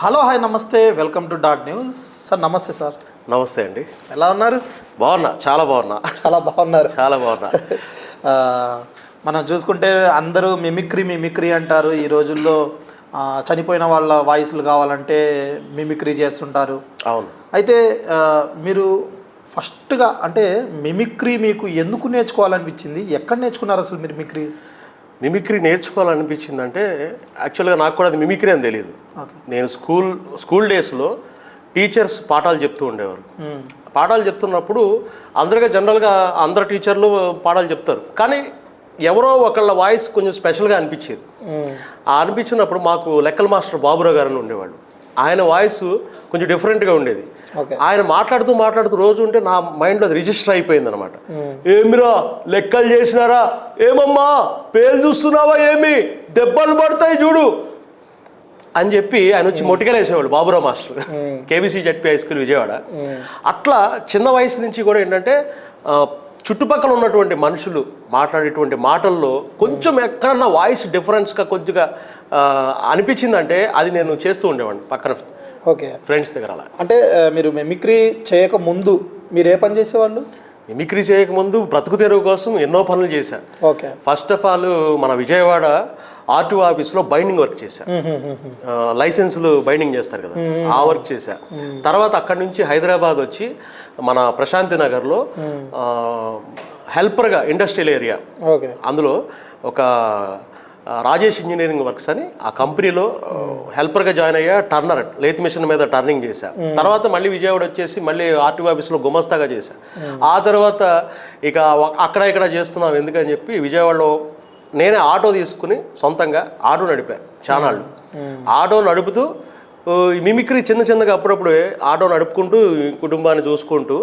Hello hi నమస్తే welcome to dot news. Sir నమస్తే sir. నమస్తే అండి. ఎలా ఉన్నారు? బాగున్నా చాలా బాగున్నా. చాలా బాగున్నారు. చాలా బాగున్నా. మనం చూసుకుంటే అందరూ మిమిక్రీ మిమిక్రీ అంటారు. ఈ రోజుల్లో చనిపోయిన వాళ్ళ వాయిస్లు కావాలంటే మిమిక్రీ చేస్తుంటారు. అవును. అయితే మీరు ఫస్ట్గా అంటే మిమిక్రీ మీకు ఎందుకు నేర్చుకోవాలనిపించింది? ఎక్కడ నేర్చుకున్నారు అసలు మీరు మిమిక్రీ? మిమిక్రీ నేర్చుకోవాలనిపించిందంటే యాక్చువల్గా నాకు కూడా అది మిమిక్రీ అని తెలియదు నేను స్కూల్ స్కూల్ డేస్లో టీచర్స్ పాఠాలు చెప్తూ ఉండేవారు. పాఠాలు చెప్తున్నప్పుడు అందరిగా జనరల్గా అందరు టీచర్లు పాఠాలు చెప్తారు. కానీ ఎవరో ఒకళ్ళ వాయిస్ కొంచెం స్పెషల్గా అనిపించేది. ఆ అనిపించినప్పుడు మాకు లెక్కల మాస్టర్ బాబురావు గారు అని ఉండేవాళ్ళు. ఆయన వాయిస్ కొంచెం డిఫరెంట్గా ఉండేది. ఆయన మాట్లాడుతూ మాట్లాడుతూ రోజు ఉంటే నా మైండ్లో రిజిస్టర్ అయిపోయింది అనమాట ఏమిరా లెక్కలు చేసినారా? ఏమమ్మా పేరు చూస్తున్నావా ఏమి? దెబ్బలు పడతాయి చూడు. అని చెప్పి ఆయన వచ్చి మొట్టికలు వేసేవాడు Baburao master. KBC ZP high school Vijayawada. అట్లా చిన్న వయసు నుంచి కూడా ఏంటంటే చుట్టుపక్కల ఉన్నటువంటి మనుషులు మాట్లాడేటువంటి మాటల్లో కొంచెం ఎక్కడన్నా వాయిస్ డిఫరెన్స్గా కొద్దిగా అనిపించిందంటే అది నేను చేస్తూ ఉండేవాడిని పక్కన ఓకే. ఫ్రెండ్స్ దగ్గర అలా. అంటే మీరు మిమిక్రీ చేయక ముందు మీరు ఏ పని చేసేవాళ్ళు? మిమిక్రీ చేయకముందు బ్రతుకు తెరువు కోసం ఎన్నో పనులు చేశాను ఓకే. ఫస్ట్ ఆఫ్ ఆల్ మన విజయవాడ ఆర్టీఓ ఆఫీస్లో బైండింగ్ వర్క్ చేశా. ఆ, లైసెన్సులు బైండింగ్ చేస్తారు కదా ఆ వర్క్ చేశా. తర్వాత అక్కడి నుంచి హైదరాబాద్ వచ్చి మన ప్రశాంతి నగర్లో హెల్పర్గా ఇండస్ట్రియల్ ఏరియా ఓకే. అందులో ఒక రాజేష్ ఇంజనీరింగ్ వర్క్స్ అని ఆ కంపెనీలో హెల్పర్గా జాయిన్ అయ్యా టర్నర్ లేత్ మిషన్ మీద టర్నింగ్ చేశా. తర్వాత మళ్ళీ విజయవాడ వచ్చేసి మళ్ళీ ఆర్టీఓ ఆఫీస్లో గుమస్తాగా చేశా. ఆ తర్వాత ఇక అక్కడ ఇక్కడ చేస్తున్నాం ఎందుకని చెప్పి విజయవాడలో నేనే ఆటో తీసుకుని సొంతంగా ఆటో నడిపా చానాళ్ళు. ఆటో నడుపుతూ మిమిక్రీ చిన్న చిన్నగా అప్పుడప్పుడు ఆటో నడుపుకుంటూ కుటుంబాన్ని చూసుకుంటూ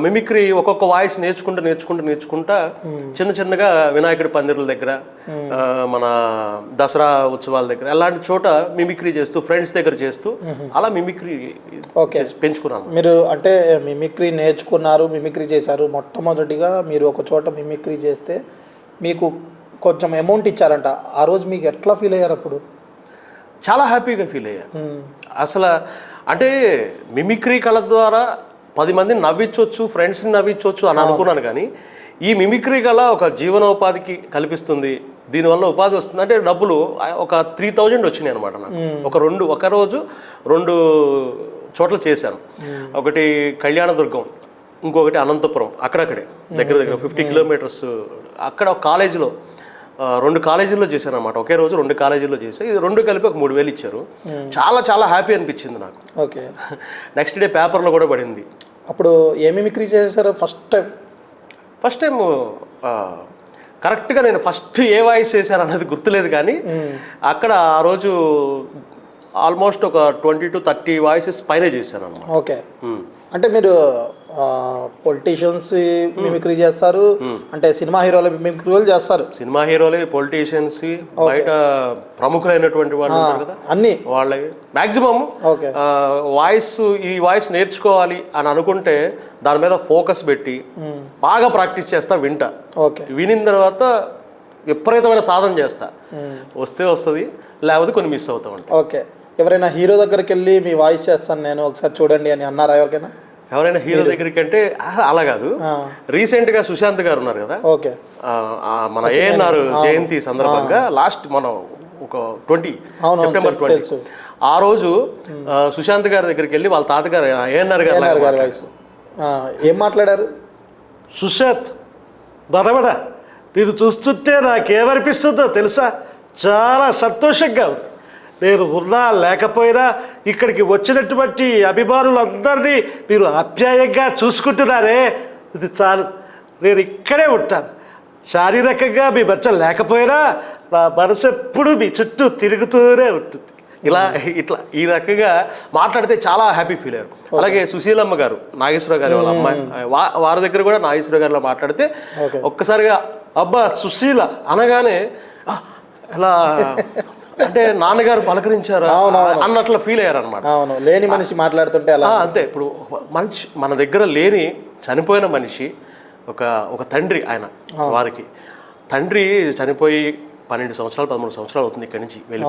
మిమిక్రీ ఒక్కొక్క వాయిస్ నేర్చుకుంటూ నేర్చుకుంటూ నేర్చుకుంటా చిన్న చిన్నగా వినాయకుడి పందిరుల దగ్గర మన దసరా ఉత్సవాల దగ్గర అలాంటి చోట మిమిక్రీ చేస్తూ ఫ్రెండ్స్ దగ్గర చేస్తూ అలా మిమిక్రీ ఓకే. పెంచుకున్నాను మీరు అంటే మిమిక్రీ నేర్చుకున్నారు మిమిక్రీ చేశారు మొట్టమొదటిగా మీరు ఒక చోట మిమిక్రీ చేస్తే మీకు కొంచెం అమౌంట్ ఇచ్చారంట. ఆ రోజు మీకు ఎట్లా ఫీల్ అయ్యారు అప్పుడు? చాలా హ్యాపీగా ఫీల్ అయ్యా. అసలు అంటే మిమిక్రీ కళ ద్వారా పది మందిని నవ్వించవచ్చు ఫ్రెండ్స్ని నవ్వించవచ్చు అని అనుకున్నాను కానీ ఈ మిమిక్రీ కళ ఒక జీవనోపాధికి కల్పిస్తుంది. దీనివల్ల ఉపాధి వస్తుంది. అంటే డబ్బులు ఒక త్రీ థౌజండ్ వచ్చినాయి అనమాట నాకు. ఒక రెండు ఒక రోజు రెండు చోట్ల చేశాను. ఒకటి కళ్యాణదుర్గం ఇంకొకటి అనంతపురం అక్కడక్కడే దగ్గర దగ్గర ఫిఫ్టీ కిలోమీటర్స్ అక్కడ ఒక కాలేజీలో రెండు కాలేజీల్లో చేశాను అనమాట ఒకే రోజు రెండు కాలేజీల్లో చేసి ఇది రెండు కలిపి ఒక మూడు వేలు ఇచ్చారు. చాలా చాలా హ్యాపీ అనిపించింది నాకు. ఓకే. నెక్స్ట్ డే పేపర్లో కూడా పడింది. అప్పుడు ఏ మిమిక్రీ చేశారు? ఫస్ట్ టైం ఫస్ట్ టైం కరెక్ట్గా నేను ఫస్ట్ ఏ వాయిస్ చేశాను అన్నది గుర్తులేదు కానీ అక్కడ ఆ రోజు ఆల్మోస్ట్ ఒక ట్వంటీ టు థర్టీ వాయిసెస్ పైన చేశాను ఓకే అంటే మీరు పొలిటీషియన్స్ మిమిక్రీ చేస్తారు. అంటే సినిమా హీరోల మిమిక్రీలు చేస్తారు. సినిమా హీరోలే పొలిటీషియన్స్ బయట ప్రముఖులైనటువంటి వాళ్ళు కదా? అన్నీ. వాళ్ళకి మ్యాక్సిమం ఓకే వాయిస్ ఈ వాయిస్ నేర్చుకోవాలి అని అనుకుంటే దాని మీద ఫోకస్ పెట్టి బాగా ప్రాక్టీస్ చేస్తా వింటా. ఓకే వినిన తర్వాత విపరీతమైన సాధన చేస్తా. వస్తే వస్తుంది లేకపోతే కొన్ని మిస్ అవుతా ఉంటాయి. ఓకే ఎవరైనా హీరో దగ్గరికి వెళ్ళి మీ వాయిస్ చేస్తాను నేను ఒకసారి చూడండి అని అన్నారా ఎవరికైనా? ఎవరైనా హీరో దగ్గరికి అంటే "ఆహా, అలా కాదు. రీసెంట్గా సుశాంత్ గారు ఉన్నారు కదా? ఓకే. మన ఏఎన్ఆర్ జయంతి సందర్భంగా లాస్ట్ మనం ఒక ట్వంటీ సెప్టెంబర్ ట్వంటీ. ఆ రోజు సుశాంత్ గారి దగ్గరికి వెళ్ళి వాళ్ళ తాతగారు ఏఎన్ఆర్ గారు ఏం మాట్లాడారు? సుశాంత్ బడబడ నేను చూస్తుంటే నాకేమనిపిస్తుందో తెలుసా? చాలా సంతోషంగా ఉంది. నేను ఉన్నా లేకపోయినా ఇక్కడికి వచ్చినటువంటి అభిమానులందరినీ మీరు ఆప్యాయంగా చూసుకుంటున్నారే. ఇది చాలు. నేను ఇక్కడే ఉంటాను. శారీరకంగా మీ మధ్య లేకపోయినా నా మనసు ఎప్పుడు మీ చుట్టూ తిరుగుతూనే ఉంటుంది. ఇలా ఇట్లా ఈ రకంగా మాట్లాడితే చాలా హ్యాపీ ఫీల్ అయ్యారు. అలాగే సుశీలమ్మ గారు నాగేశ్వర గారి వాళ్ళ అమ్మాయి. వారి దగ్గర కూడా నాగేశ్వర గారిలో మాట్లాడితే. ఒక్కసారిగా అబ్బా సుశీల అనగానే "ఆ, ఎలా అంటే నాన్నగారు పలకరించారా అన్నట్లు ఫీల్ అయ్యారు అనమాట అవును లేని మనిషి మాట్లాడుతుంటే అలా అంతే ఇప్పుడు మనిషి మన దగ్గర లేని చనిపోయిన మనిషి ఒక ఒక తండ్రి ఆయన వారికి. తండ్రి చనిపోయి పన్నెండు సంవత్సరాలు పదమూడు సంవత్సరాలు అవుతుంది ఇక్కడి నుంచి వెళ్ళి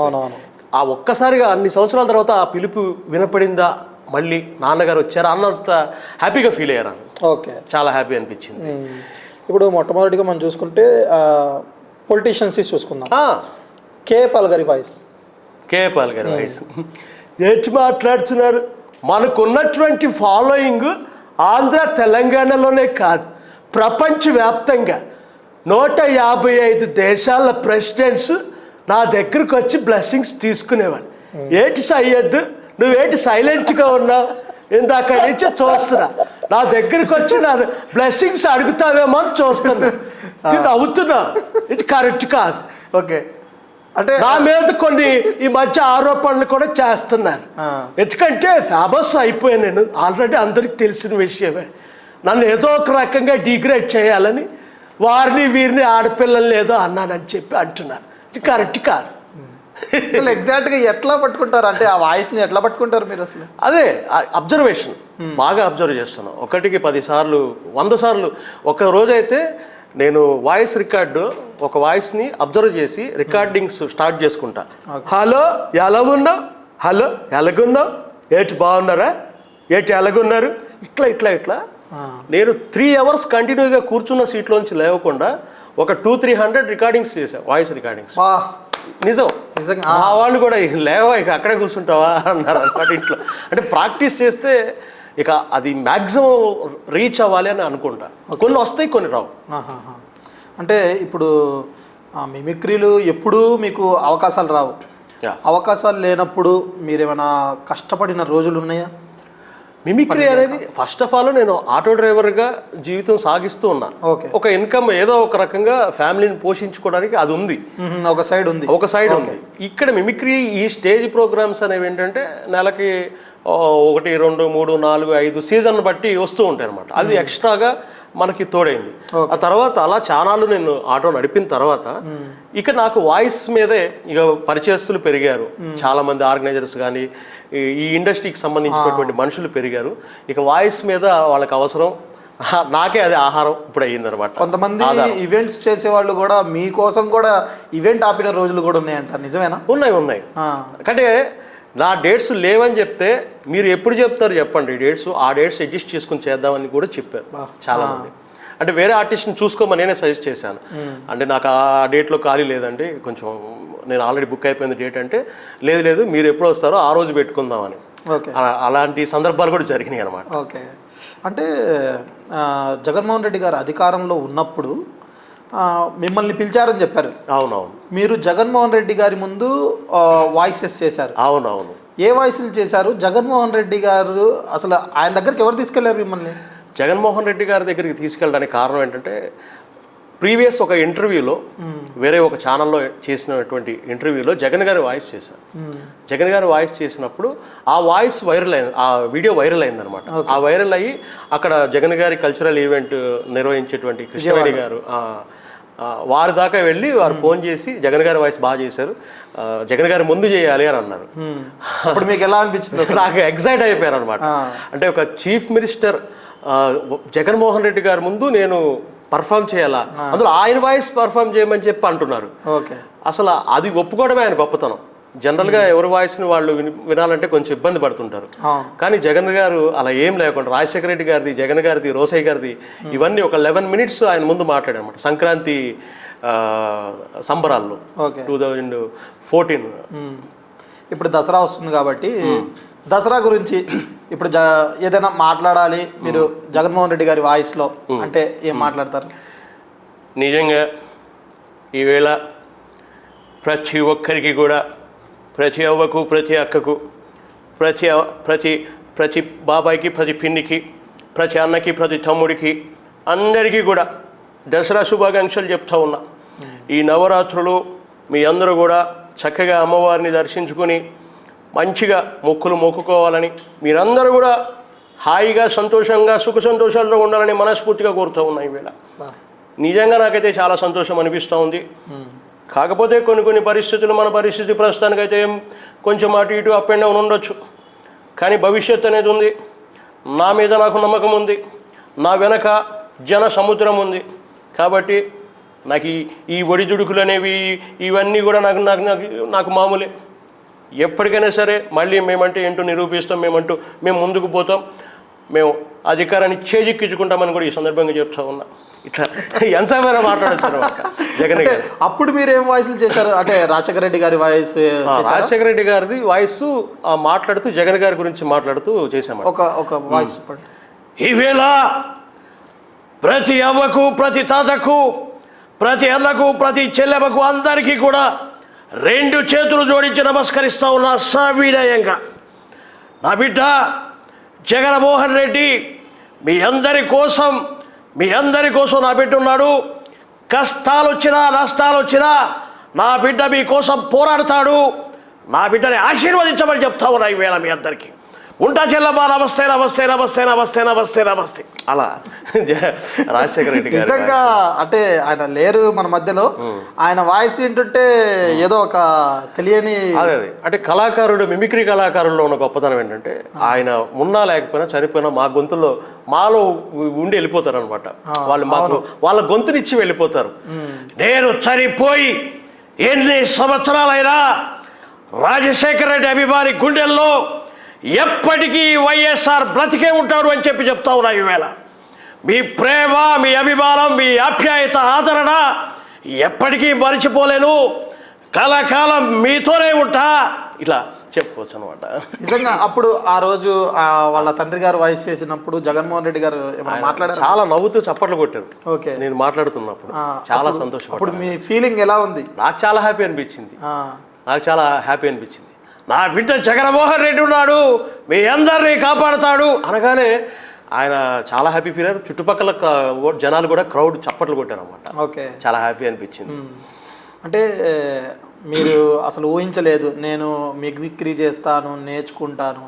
ఆ ఒక్కసారిగా అన్ని సంవత్సరాల తర్వాత ఆ పిలుపు వినపడిందా? మళ్ళీ నాన్నగారు వచ్చారా? అన్నంత హ్యాపీగా ఫీల్ అయ్యారు? ఓకే. చాలా హ్యాపీ అనిపించింది. ఇప్పుడు మొట్టమొదటిగా మనం చూసుకుంటే పొలిటీషియన్స్ చూసుకుందాం. ఆ, కే పాల్ గారి వాయిస్. కే పాల్ గారి వాయిస్. ఏంటి మాట్లాడుతున్నారు. మనకున్నటువంటి ఫాలోయింగ్ ఆంధ్ర తెలంగాణలోనే కాదు ప్రపంచవ్యాప్తంగా. నూట యాభై ఐదు దేశాల ప్రెసిడెంట్స్ నా దగ్గరకు వచ్చి బ్లెస్సింగ్స్ తీసుకునేవాడు ఏంటి సయ్యద్దు నువ్వేంటి సైలెంట్గా ఉన్నావు? ఇందాక నుంచి చూస్తున్నా. నా దగ్గరికి వచ్చి నా బ్లెస్సింగ్స్ అడుగుతావేమో అని చూస్తున్నా. నేను నవ్వుతున్నా. ఇది కరెక్ట్ కాదు. ఓకే. అంటే నా మీద కొన్ని ఈ మధ్య ఆరోపణలు కూడా చేస్తున్నారు. ఎందుకంటే ఫేమస్ అయిపోయాను నేను. ఆల్రెడీ అందరికి తెలిసిన విషయమే. నన్ను ఏదో ఒక రకంగా డిగ్రేడ్ చేయాలని వారిని వీరిని ఆడపిల్లల్ని ఏదో అన్నానని చెప్పి అంటున్నారు. ఇది కరెక్ట్ కాదు. అసలు ఎగ్జాక్ట్గా ఎట్లా పట్టుకుంటారు? అంటే ఆ వాయిస్ని ఎట్లా పట్టుకుంటారు మీరు అసలు? అదే అబ్జర్వేషన్ బాగా అబ్జర్వ్ చేస్తున్నాను ఒకటికి పది సార్లు వంద సార్లు. ఒక రోజైతే నేను వాయిస్ రికార్డు ఒక వాయిస్ని అబ్జర్వ్ చేసి రికార్డింగ్స్ స్టార్ట్ చేసుకుంటా. హలో ఎలా ఉన్నావు హలో ఎలాగున్నావు? ఏటి బాగున్నారా? ఏటి ఎలాగున్నారు? ఇట్లా ఇట్లా ఇట్లా. నేను త్రీ అవర్స్ కంటిన్యూగా కూర్చున్న సీట్లోంచి లేవకుండా ఒక టూ త్రీ హండ్రెడ్ రికార్డింగ్స్ చేశాను వాయిస్ రికార్డింగ్స్ నిజం. నిజంగా మా వాళ్ళు కూడా ఇక లేవా ఇక అక్కడే కూర్చుంటావా? అన్నారు అనమాట ఇంట్లో. అంటే ప్రాక్టీస్ చేస్తే ఇక అది మ్యాక్సిమం రీచ్ అవ్వాలి అని అనుకుంటా. కొన్ని వస్తాయి కొన్ని రావు. అంటే ఇప్పుడు ఆ మిమిక్రీలు ఎప్పుడూ మీకు అవకాశాలు రావు. అవకాశాలు లేనప్పుడు మీరేమైనా కష్టపడిన రోజులు ఉన్నాయా? మిమిక్రీ అనేది ఫస్ట్ ఆఫ్ ఆల్ నేను ఆటో డ్రైవర్గా జీవితం సాగిస్తూ ఉన్నా. ఓకే. ఒక ఇన్కమ్ ఏదో ఒక రకంగా ఫ్యామిలీని పోషించుకోవడానికి అది ఉంది. ఒక సైడ్ ఉంది. ఒక సైడ్ ఉంది. ఇక్కడ మిమిక్రీ ఈ స్టేజ్ ప్రోగ్రామ్స్ అనేవి ఏంటంటే నెలకి ఒకటి రెండు మూడు నాలుగు ఐదు సీజన్ బట్టి వస్తూ ఉంటాయి అనమాట అది ఎక్స్ట్రాగా మనకి తోడైంది. ఆ తర్వాత అలా చానాలు నేను ఆటో నడిపిన తర్వాత ఇక నాకు వాయిస్ మీదే ఇక పరిచయస్తులు పెరిగారు. చాలా మంది ఆర్గనైజర్స్ కానీ ఈ- ఇండస్ట్రీకి సంబంధించినటువంటి మనుషులు పెరిగారు. ఇక వాయిస్ మీద వాళ్ళకి అవసరం. నాకే అది ఆహారం ఇప్పుడు అయ్యిందనమాట. కొంతమంది ఈవెంట్స్ చేసేవాళ్ళు కూడా మీకోసం కూడా ఈవెంట్ ఆపిన రోజులు కూడా ఉన్నాయంట. నిజమేనా? ఉన్నాయి ఉన్నాయి. అంటే నా డేట్స్ లేవని చెప్తే మీరు ఎప్పుడు చెప్తారు చెప్పండి. డేట్స్ ఆ డేట్స్ అడ్జస్ట్ చేసుకుని చేద్దామని కూడా చెప్పారు చాలా మంది అంటే వేరే ఆర్టిస్ట్ని చూసుకోమని నేనే సజెస్ట్ చేశాను. అంటే నాకు ఆ డేట్లో ఖాళీ లేదండి. కొంచెం నేను ఆల్రెడీ బుక్ అయిపోయింది డేట్ అంటే లేదు లేదు మీరు ఎప్పుడు వస్తారో ఆ రోజు పెట్టుకుందామని. అలాంటి సందర్భాలు కూడా జరిగినాయి అనమాట ఓకే. అంటే జగన్మోహన్ రెడ్డి గారు అధికారంలో ఉన్నప్పుడు మిమ్మల్ని పిలిచారని చెప్పారు. అవునవును. మీరు జగన్మోహన్ రెడ్డి గారి ముందు వాయిసెస్ చేశారు. అవునవును. ఏ వాయిస్లు చేశారు? జగన్మోహన్ రెడ్డి గారు అసలు ఆయన దగ్గరికి ఎవరు తీసుకెళ్ళారు మిమ్మల్ని? జగన్మోహన్ రెడ్డి గారి దగ్గరికి తీసుకెళ్ళడానికి కారణం ఏంటంటే ప్రీవియస్ ఒక ఇంటర్వ్యూలో వేరే ఒక ఛానల్లో చేసినటువంటి ఇంటర్వ్యూలో జగన్ గారి వాయిస్ చేశారు. జగన్ గారి వాయిస్ చేసినప్పుడు ఆ వాయిస్ వైరల్ అయింది ఆ వీడియో వైరల్ అయింది అనమాట ఆ వైరల్ అయ్యి అక్కడ జగన్ గారి కల్చరల్ ఈవెంట్ నిర్వహించేటువంటి కృష్ణవేణి గారు వారి దాకా వెళ్ళి వారు ఫోన్ చేసి జగన్ గారి వాయిస్ బాగా చేశారు. జగన్ గారి ముందు చేయాలి అని అన్నారు. అప్పుడు మీకు ఎలా అనిపించింది అసలు? నాకు ఎగ్జైట్ అయిపోయాను అనమాట అంటే ఒక చీఫ్ మినిస్టర్ జగన్మోహన్ రెడ్డి గారి ముందు నేను పర్ఫామ్ చేయాలా? అందులో ఆయన వాయిస్ పర్ఫామ్ చేయమని చెప్పి అంటున్నారు. ఓకే. అసలు అది ఒప్పుకోవడమే ఆయన గొప్పతనం. జనరల్గా ఎవరి వాయిస్ని వాళ్ళు విని వినాలంటే కొంచెం ఇబ్బంది పడుతుంటారు. కానీ జగన్ గారు అలా ఏం లేకుండా రాజశేఖర రెడ్డి గారిది జగన్ గారిది రోసయ్య గారిది ఇవన్నీ ఒక లెవెన్ మినిట్స్ ఆయన ముందు మాట్లాడారన్నమాట. సంక్రాంతి సంబరాల్లో టూ థౌజండ్ ఫోర్టీన్. ఇప్పుడు దసరా వస్తుంది కాబట్టి దసరా గురించి ఇప్పుడు జ ఏదైనా మాట్లాడాలి మీరు జగన్మోహన్ రెడ్డి గారి వాయిస్లో అంటే ఏం మాట్లాడతారు? నిజంగా ఈవేళ ప్రతి ఒక్కరికి కూడా ప్రతి అవ్వకు ప్రతి అక్కకు ప్రతి ప్రతి ప్రతి బాబాయికి ప్రతి పిన్నికి ప్రతి అన్నకి ప్రతి తమ్ముడికి అందరికీ కూడా దసరా శుభాకాంక్షలు చెప్తా ఉన్నా. ఈ నవరాత్రులు మీ అందరూ కూడా చక్కగా అమ్మవారిని దర్శించుకుని మంచిగా మొక్కులు మొక్కుకోవాలని మీరందరూ కూడా హాయిగా సంతోషంగా సుఖ సంతోషాల్లో ఉండాలని మనస్ఫూర్తిగా కోరుతూ ఉన్నా ఈవేళ. నిజంగా నాకైతే చాలా సంతోషం అనిపిస్తూ ఉంది. కాకపోతే కొన్ని కొన్ని పరిస్థితులు మన పరిస్థితి ప్రస్తుతానికైతే కొంచెం అటు ఇటు అప్ అండ్ డౌన్ ఉండొచ్చు. కానీ భవిష్యత్ అనేది ఉంది. నా మీద నాకు నమ్మకం ఉంది. నా వెనక జన సముద్రం ఉంది. కాబట్టి నాకు ఈ ఈ ఒడిదుడుకులు అనేవి ఇవన్నీ కూడా నాకు నాకు నాకు నాకు మామూలే. ఎప్పటికైనా సరే మళ్ళీ మేమంటే ఏంటో నిరూపిస్తాం. మేమంటూ మేము ముందుకు పోతాం. మేము అధికారాన్ని చేజిక్కించుకుంటామని కూడా ఈ సందర్భంగా చెప్తా ఉన్నా. ఇట్లా ఎంతసేపైనా మాట్లాడచ్చు అనమాట జగన్ గారు. అప్పుడు మీరు ఏం వాయిస్లు చేశారు? అంటే రాజశేఖర రెడ్డి గారి వాయిస్ రాజశేఖర రెడ్డి గారిది వాయిస్ ఆ, మాట్లాడుతూ జగన్ గారి గురించి మాట్లాడుతూ చేశామంట. ఒక ఒక వాయిస్ ఈవేళ ప్రతి అవ్వకు ప్రతి తాతకు ప్రతి అన్నకు ప్రతి చెల్లెమ్మకు అందరికీ కూడా రెండు చేతులు జోడించి నమస్కరిస్తా ఉన్నా సవినయంగా. నా బిడ్డ జగన్మోహన్ రెడ్డి మీ అందరి కోసం మీ అందరి కోసం నా బిడ్డ ఉన్నాడు. కష్టాలు వచ్చినా నష్టాలు వచ్చినా నా బిడ్డ మీకోసం పోరాడతాడు. నా బిడ్డని ఆశీర్వదించమని చెప్తా ఉన్నా ఈవేళ మీ అందరికీ. ఉంటా చెల్లమ్మా నమస్తే నమస్తే నమస్తే నమస్తే నమస్తే నమస్తే. అలా. రాజశేఖర రెడ్డి గారు నిజంగా అంటే ఆయన లేరు మన మధ్యలో. ఆయన వాయిస్ వింటుంటే ఏదో ఒక తెలియని అదే అదే. అంటే కళాకారుడు మిమిక్రీ కళాకారుల్లో ఉన్న గొప్పతనం ఏంటంటే ఆయన ఉన్నా లేకపోయినా చనిపోయినా మా గొంతులో మాలో ఉండి వెళ్ళిపోతారు అనమాట వాళ్ళు మాకు వాళ్ళ గొంతునిచ్చి వెళ్ళిపోతారు. నేను చనిపోయి ఎన్ని సంవత్సరాలైనా రాజశేఖర రెడ్డి అభిమాని గుండెల్లో ఎప్పటికీ వైఎస్ఆర్ బ్రతికే ఉంటాడు అని చెప్పి చెప్తా ఉన్నా ఈవేళ. మీ ప్రేమ మీ అభిమానం మీ ఆప్యాయత ఆదరణ ఎప్పటికీ మరిచిపోలేను. కలకాలం మీతోనే ఉంటా. ఇట్లా చెప్పుకోవచ్చు అనమాట నిజంగా అప్పుడు ఆ రోజు వాళ్ళ తండ్రి గారు వాయిస్ చేసినప్పుడు జగన్మోహన్ రెడ్డి గారు మాట్లాడారు? చాలా నవ్వుతూ చప్పట్లు కొట్టారు. ఓకే. నేను మాట్లాడుతున్నప్పుడు. చాలా సంతోషం అప్పుడు మీ ఫీలింగ్ ఎలా ఉంది? నాకు చాలా హ్యాపీ అనిపించింది. నాకు చాలా హ్యాపీ అనిపించింది. నా బిడ్డ జగన్మోహన్ రెడ్డి ఉన్నాడు. మీ అందరినీ కాపాడుతాడు. అనగానే ఆయన చాలా హ్యాపీ ఫీల్ అయ్యారు. చుట్టుపక్కల జనాలు కూడా క్రౌడ్ చప్పట్లు కొట్టారు అనమాట ఓకే. చాలా హ్యాపీ అనిపించింది. అంటే మీరు అసలు ఊహించలేదు. నేను మిమిక్రీ చేస్తాను నేర్చుకుంటాను.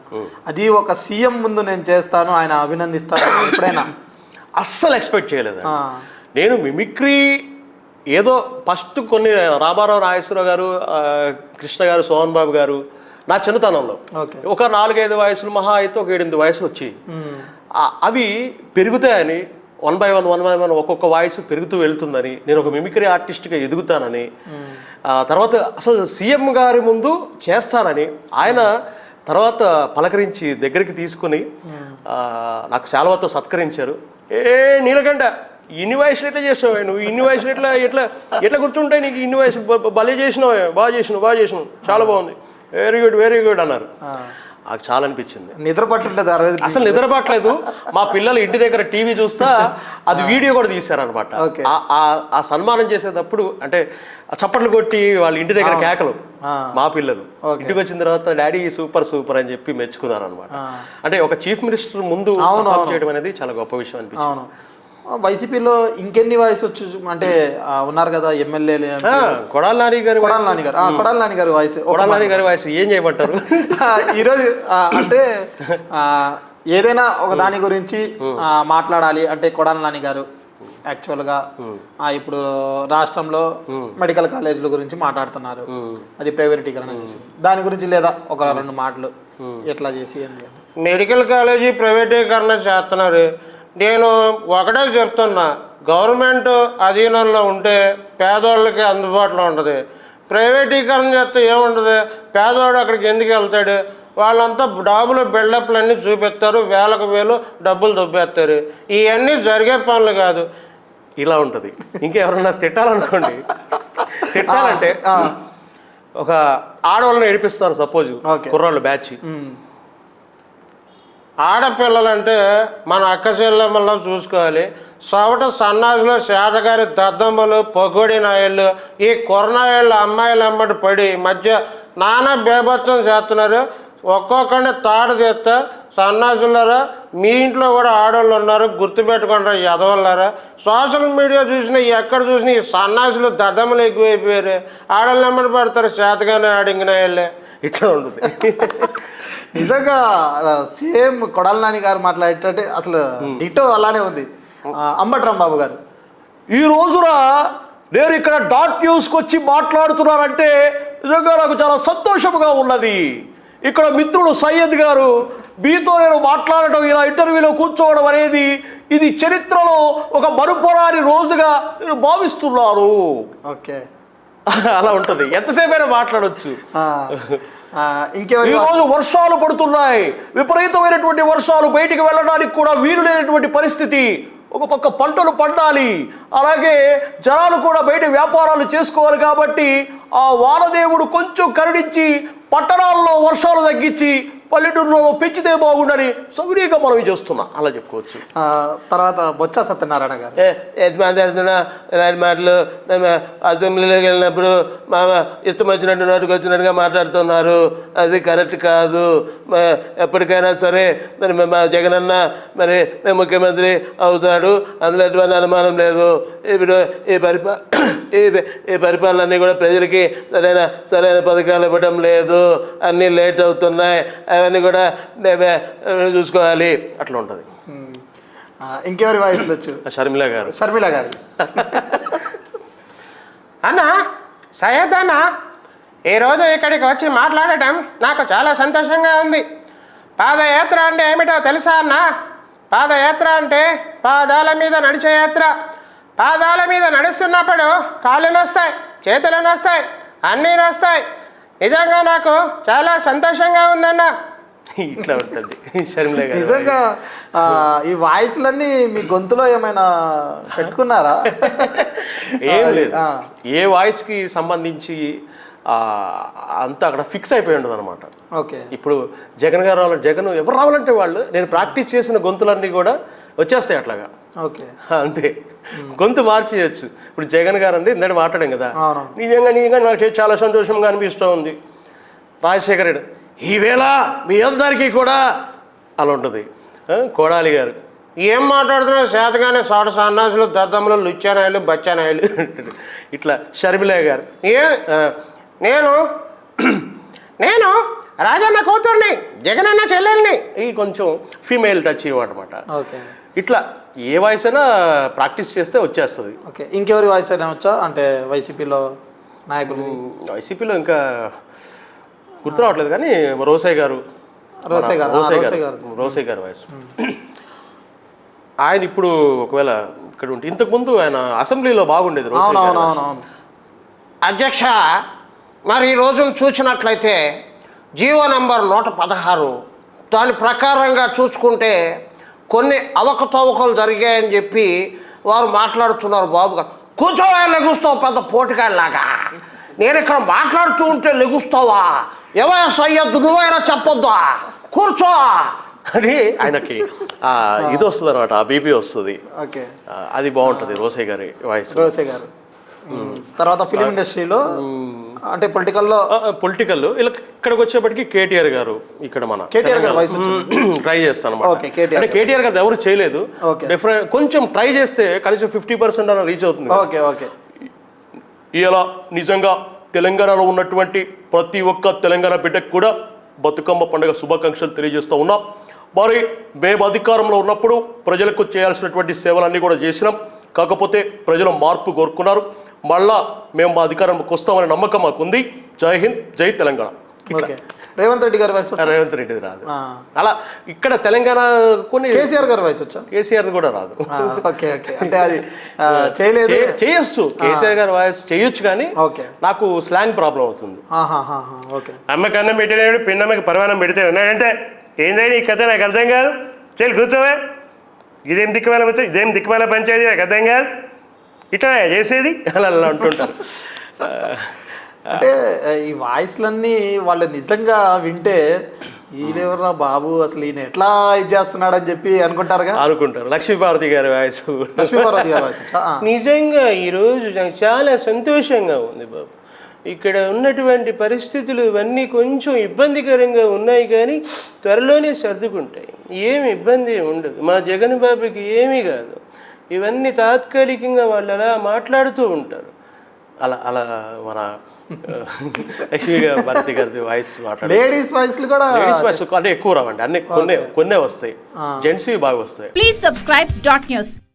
అది ఒక సీఎం ముందు నేను చేస్తాను ఆయన అభినందిస్తాను ఎప్పుడైనా? అస్సలు ఎక్స్పెక్ట్ చేయలేదు నేను మిమిక్రీ ఏదో ఫస్ట్ కొన్ని రామారావు నాగేశ్వరరావు గారు కృష్ణ గారు సోహన్ బాబు గారు నా చిన్నతనంలో. ఓకే. ఒక నాలుగైదు వయసులు మహా అయితే ఒక ఏడెనిమిది వయసులు. ఆ- అవి పెరుగుతాయని one by one one by one ఒక్కొక్క వాయిస్ పెరుగుతూ వెళ్తుందని నేను ఒక మిమిక్రీ ఆర్టిస్ట్గా ఎదుగుతానని ఆ తర్వాత అసలు సీఎం గారి ముందు చేస్తానని ఆయన తర్వాత పలకరించి దగ్గరికి తీసుకుని నాకు శాలవతో సత్కరించారు. ఏ నీలకండ ఇన్ని వయసులు ఎట్లా చేసావు నువ్వు ఇన్ని వయసులు ఎట్లా ఎట్లా ఎట్లా గుర్తుంటాయి నీకు? ఇన్ని వయసు భలే చేసినావు బాగా చేసినావు బాగా చేసినావు. చాలా బాగుంది. వెరీ గుడ్ వెరీ గుడ్ అన్నారు. నాకు చాలా అనిపించింది. నిద్ర రోజు. అసలు నిద్రపట్లేదు మా పిల్లలు ఇంటి దగ్గర టీవీ చూస్తా అది వీడియో కూడా తీశారనమాట. ఆ సన్మానం చేసేటప్పుడు అంటే చప్పట్లు కొట్టి వాళ్ళ ఇంటి దగ్గర కేకలు. మా పిల్లలు. ఇంటికి వచ్చిన తర్వాత డాడీ సూపర్ సూపర్ అని చెప్పి మెచ్చుకున్నారు అనమాట. అంటే ఒక చీఫ్ మినిస్టర్ ముందు. చేయడం అనేది చాలా గొప్ప విషయం అనిపించింది. వైసీపీలో ఇంకెన్ని వాయిస్ వచ్చి అంటే ఉన్నారు కదా ఎమ్మెల్యేలు కొడాలి నాని గారి కొడాల నాని గారు. ఆ, కొడాల నాని గారు వాయిస్. కొడాలి నాని గారి వాయిస్ ఏం చేయమంటారు? ఈరోజు అంటే ఏదైనా ఒక దాని గురించి మాట్లాడాలి. అంటే కొడాల నాని గారు యాక్చువల్గా ఆ, ఇప్పుడు రాష్ట్రంలో మెడికల్ కాలేజీల గురించి మాట్లాడుతున్నారు. అది ప్రైవేటీకరణ చేసి దాని గురించి లేదా? ఒక రెండు మాటలు. ఎట్లా చేసి. మెడికల్ కాలేజీ ప్రైవేటీకరణ చేస్తున్నారు. నేను ఒకటే చెప్తున్నా గవర్నమెంట్ అధీనంలో ఉంటే పేదోళ్ళకి అందుబాటులో ఉంటుంది ప్రైవేటీకరణ చేస్తే ఏముంటుంది పేదవాడు అక్కడికి ఎందుకు వెళ్తాడు? వాళ్ళంతా డబ్బులు బిల్డప్లు అన్నీ చూపిస్తారు వేలకు వేలు డబ్బులు దొబ్బేస్తారు. ఇవన్నీ జరిగే పనులు కాదు. ఇలా ఉంటది. ఇంకెవరన్నా తిట్టాలనుకోండి తిట్టాలంటే ఒక ఆడవాళ్ళని ఏడిపిస్తారు సపోజ్. కుర్రాళ్ళు బ్యాచ్. ఆడపిల్లలంటే మన అక్క చెల్లెమ్మల్లో చూసుకోవాలి. సవట సన్నాజులో శాతగారి దద్దమ్మలు పొగొడి నాయళ్ళు ఈ కొరనాయళ్ళు అమ్మాయిలు అమ్మటి పడి మధ్య నానా బేభత్సం చేస్తున్నారు. ఒక్కొక్కడిని తాడు తెస్తే సన్నాసులారా మీ ఇంట్లో కూడా ఆడవాళ్ళు ఉన్నారు గుర్తుపెట్టుకుంటారు ఎదవల్లారా సోషల్ మీడియా చూసినా ఎక్కడ చూసినా ఈ సన్నాసులు దద్దమ్మలు ఎక్కువైపోయారు. ఆడవాళ్ళు ఎమ్మడి పడతారు చేతగానే ఆడింగిన వాళ్ళే ఇట్లా ఉంటుంది. నిజంగా సేమ్ కొడాల నాని గారు మాట్లాడేటట్టే అసలు డిటో అలానే ఉంది. ఆ, అంబటి రాంబాబు గారు. ఈ రోజున నేను ఇక్కడ డాట్ న్యూస్కి వచ్చి మాట్లాడుతున్నానంటే నిజంగా నాకు చాలా సంతోషంగా ఉన్నది. ఇక్కడ మిత్రుడు సయ్యద్ గారు మీతో నేను మాట్లాడటం ఇలా ఇంటర్వ్యూలో కూర్చోవడం అనేది ఇది చరిత్రలో ఒక మరుపురాని రోజుగా నేను భావిస్తున్నాను. ఓకే. అలా ఉంటుంది. ఎంతసేపు అయినా ఆ, ఇంకెవరి ఈ రోజు వర్షాలు పడుతున్నాయి. విపరీతమైనటువంటి వర్షాలు బయటికి వెళ్ళడానికి కూడా వీలు లేనటువంటి పరిస్థితి. ఒక పక్క పంటలు పండాలి. అలాగే జనాలు కూడా బయట వ్యాపారాలు చేసుకోవాలి కాబట్టి ఆ వానదేవుడు కొంచెం కరుణించి పట్టణాల్లో వర్షాలు తగ్గించి పల్లెటూరులో పెంచితే బాగుండని సవినీగా మనం చేస్తున్నాం. అలా చెప్పుకోవచ్చు. తర్వాత బొత్స సత్యనారాయణ గారు. మాట్లాడుతున్నా ఇలాంటి మాటలు మేము అసెంబ్లీలోకి వెళ్ళినప్పుడు మా ఇష్టం వచ్చినట్టు నోటికి వచ్చినట్టుగా మాట్లాడుతున్నారు. అది కరెక్ట్ కాదు. ఎప్పటికైనా సరే మరి మా జగనన్న మరి మేము ముఖ్యమంత్రి అవుతాడు. అందులో ఎటువంటి అనుమానం లేదు. ఇప్పుడు ఈ పరిపా ఈ ఈ పరిపాలన కూడా ప్రజలకి సరైన సరైన పథకాలు ఇవ్వడం లేదు. అన్నీ లేట్ అవుతున్నాయి. అవన్నీ కూడా చూసుకోవాలి. అట్లా ఉంటుంది. ఇంకెవరి వాయిస్లు వచ్చు షర్మిల గారు. షర్మిల గారు. అన్నా సయ్యద్ అన్న ఈరోజు ఇక్కడికి వచ్చి మాట్లాడటం నాకు చాలా సంతోషంగా ఉంది. పాదయాత్ర అంటే ఏమిటో తెలుసా అన్న? పాదయాత్ర అంటే పాదాల మీద నడిచే యాత్ర. పాదాల మీద నడుస్తున్నప్పుడు కాళ్ళు నొస్తాయి చేతులు నొస్తాయి అన్నీ నొస్తాయి. నిజంగా నాకు చాలా సంతోషంగా ఉందన్న. ఇట్లా ఉంటుంది. షర్మిల గారు. నిజంగా ఈ వాయిస్లన్నీ మీ గొంతులో ఏమైనా పెట్టుకున్నారా? ఏం లేదు. ఏ వాయిస్కి సంబంధించి అంతా అక్కడ ఫిక్స్ అయిపోయి ఉండదు అనమాట ఓకే. ఇప్పుడు జగన్ గారు రావాలి జగన్ ఎవరు రావాలంటే వాళ్ళు నేను ప్రాక్టీస్ చేసిన గొంతులన్నీ కూడా వచ్చేస్తాయి అట్లాగా. ఓకే. అంతే. గొంతు మార్చేయచ్చు. ఇప్పుడు జగన్ గారు అంటే ఇందాక మాట్లాడాం కదా. నిజంగా నిజంగా నాకు చాలా సంతోషంగా అనిపిస్తూ ఉంది రాజశేఖర రెడ్డి ఈవేళ మీ అందరికీ కూడా అలా ఉంటుంది. కోడాలి గారు. ఏం మాట్లాడుతున్నావు? శాతగానే సోట సన్నాసులు దద్దములు లుచ్చానాయలు బచ్చానాయలు. ఇట్లా షర్మిల గారు. ఏ? నేను? నేను? రాజన్న కూతుర్ని జగనన్న చెల్లెల్ని. ఈ కొంచెం ఫీమేల్ టచ్ ఇవ్వమాట ఓకే. ఇట్లా ఏ వాయిస్ అయినా ప్రాక్టీస్ చేస్తే వచ్చేస్తుంది. ఓకే. ఇంకెవరి వాయిస్ అయినా వచ్చా? అంటే వైసీపీలో నాయకులు వైసీపీలో ఇంకా గుర్తు రావట్లేదు కానీ రోసయ్య గారు. రోసయ్య గారు, వాయిస్. ఆయన ఇప్పుడు ఒకవేళ ఇక్కడ ఉంటే ఇంతకుముందు ఆయన అసెంబ్లీలో బాగుండేది అధ్యక్ష మరి ఈ రోజును చూసినట్లయితే జీవో నంబర్ నూట పదహారు దాని ప్రకారంగా చూసుకుంటే కొన్ని అవకతవకలు జరిగాయని చెప్పి వారు మాట్లాడుతున్నారు బాబు గారు. కూర్చోవా లెగుస్తావు పెద్ద పోటుగాళ్ళలాగా. నేను ఇక్కడ మాట్లాడుతూ ఉంటే లెగుస్తావా? ఎవరు సయ్యద్దు? నువ్వైనా చెప్పొద్దా? కూర్చో. అని ఆయనకి ఆ, ఇది వస్తుంది అనమాట ఆ బీపీ వస్తుంది. అది బాగుంటుంది రోసయ్య గారి వాయిస్. రోసే గారు. తర్వాత ఫిలిం ఇండస్ట్రీలో అంటే పొలిటికల్లో? పొలిటికల్. ఇలా ఇక్కడికి వచ్చేప్పటికి కేటీఆర్ గారు ఇక్కడ మన కేటీఆర్ గారు వాయిస్ ట్రై చేస్తాను అంటే కేటీఆర్ గారు ఎవరు చేయలేదు. డిఫరెంట్ కొంచెం ట్రై చేస్తే కనీసం ఫిఫ్టీ పర్సెంట్ అన్న రీచ్ అవుతుంది. Okay okay. ఇలా నిజంగా తెలంగాణలో ఉన్నటువంటి ప్రతి ఒక్క తెలంగాణ బిడ్డకు కూడా బతుకమ్మ పండుగ శుభాకాంక్షలు తెలియజేస్తూ ఉన్నాం. మరి మేము అధికారంలో ఉన్నప్పుడు ప్రజలకు చేయాల్సినటువంటి సేవలన్నీ కూడా చేసినాం. కాకపోతే ప్రజలు మార్పు కోరుకున్నారు. మళ్ళా మేము మా అధికారంలోకి వస్తామనే నమ్మకం మాకుంది. జై హింద్ జై తెలంగాణ. రేవంత్ రెడ్డి గారి వాయిస్ రేవంత్ రెడ్డి రాదు. అలా ఇక్కడ తెలంగాణ కొన్ని కేసీఆర్ గారి వాయిస్ వచ్చా? కేసీఆర్ కూడా రాదు. Okay okay. అంటే అది చేయలేదు. చేయొచ్చు. కేసీఆర్ గారి వాయిస్ చేయొచ్చు కానీ ఓకే. నాకు స్లాంగ్ ప్రాబ్లం అవుతుంది. ఓకే. అమ్మకి అన్నం పెట్టినాడు పిన్నమ్మకి పరమాన్నం పెడితే ఉన్నాయంటే ఏందని ఈ కథ నాకు అర్థం కాదు. చెల్లి కూర్చోవే. ఇదేం దిక్కుమాల వచ్చి? ఇదేం దిక్కుమాల పంచాయతీ? నాకు అర్థం కాదు. ఇట్లా చేసేది? అలా అలా అంటుంటారు. అంటే ఈ వాయిస్లన్నీ వాళ్ళు నిజంగా వింటే ఈయనెవర్రా బాబు అసలు ఈయన ఎట్లా ఇది చేస్తున్నాడని చెప్పి అనుకుంటారుగా? అనుకుంటారు. లక్ష్మీపార్వతి గారి వాయిస్. లక్ష్మీపార్వతి గారి వాయిస్. నిజంగా ఈరోజు నాకు చాలా సంతోషంగా ఉంది బాబు. ఇక్కడ ఉన్నటువంటి పరిస్థితులు ఇవన్నీ కొంచెం ఇబ్బందికరంగా ఉన్నాయి కానీ త్వరలోనే సర్దుకుంటాయి. ఏమి ఇబ్బంది ఉండదు. మా జగన్ బాబుకి ఏమీ కాదు. ఇవన్నీ తాత్కాలికంగా వాళ్ళు అలా మాట్లాడుతూ ఉంటారు. అలా అలా మన గారి భారతి గారి వాయిస్ మాట్లాడారు లేడీస్ వాయిస్లు కూడా లేడీస్ వాయిస్ అంటే ఎక్కువ రావండి. అన్ని కొన్ని కొన్నే వస్తాయి. జెంట్స్ బాగా వస్తాయి. Please subscribe dot news.